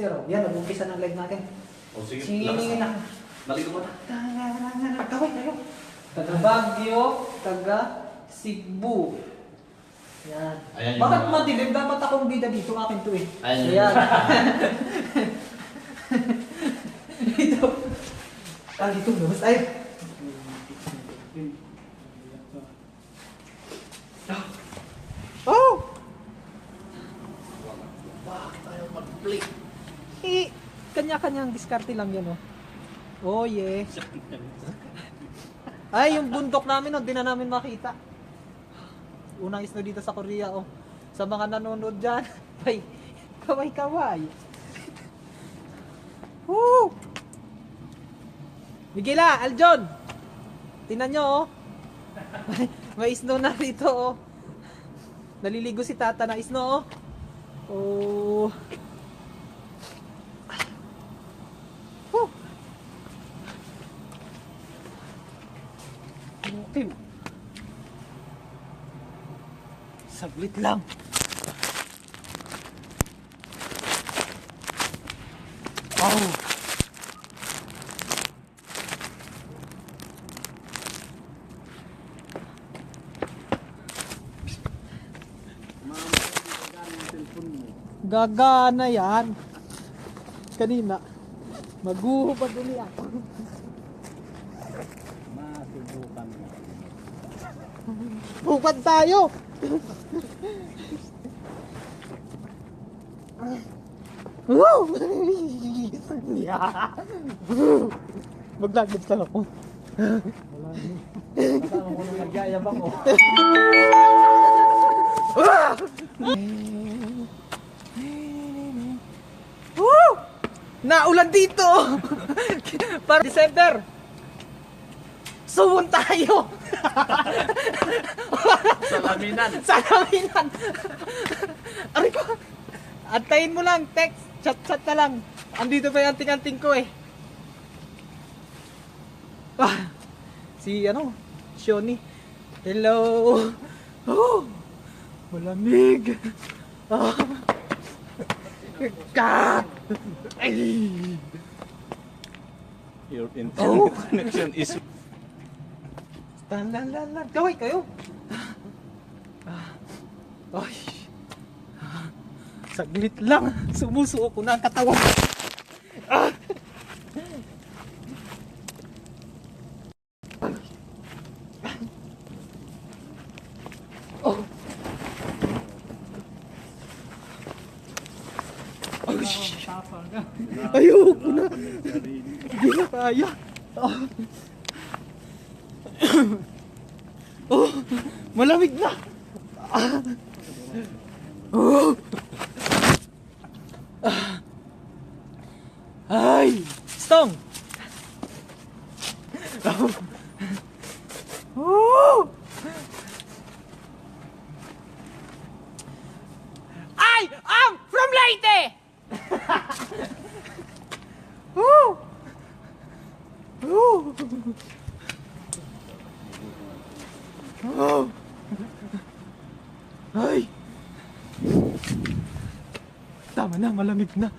Sir, oh, yan, nag-umpisa ng live natin. O sige, Singingin na. Naligo mo na. Kaway kayo. Taga Baguio, taga Cebu. Yan. Ayan yung Bakit mga- madilim? Dapat akong bida dito. Akin to eh. Ayan yung- Ayan. dito. Ah, dito. Mas ay. Oh! Bakit ayaw mag-play? Kanya-kanyang diskarte lang yan, oh. Oh, yeah. Ay, yung bundok namin, oh, di na namin makita. Unang isno dito sa Korea, oh. Sa mga nanonood dyan. Ay, kaway-kaway. Woo! Miguela, Aljon! Tingnan nyo, oh. May isno na rito, oh. Naliligo si tata na isno, oh. Oh. Okay. Saglit lang. Oh. Gagana yan. Kanina. Maguhubad uli ako. Masubukan mo. Hubad tayo! Woo! Maglagad lang ako. Kasama ko nung. Woo! Naulan dito! Para December! Suwon tayo! Salaminan. Salaminan! Aray ko! Antayin mo lang, text, chat-chat na lang. Andito pa yung anting-anting ko eh. Ah, si ano, Shoni. Hello! Oh, malamig! Ah. Kat! Ay! Your internet Oh. connection is... Talalan, gaway kayo. Ay. Saglit lang. Sumusuo ko na ang katawan. Ah. Oh. Oh, shit. Ayoko na. Hindi na kaya. Oh. oh, malamig na. Ah. Oh. Ah. Ay, stong. Oh. I am from Leyte. Woo! Woo! Oh! Ay! Tama na, malamig na.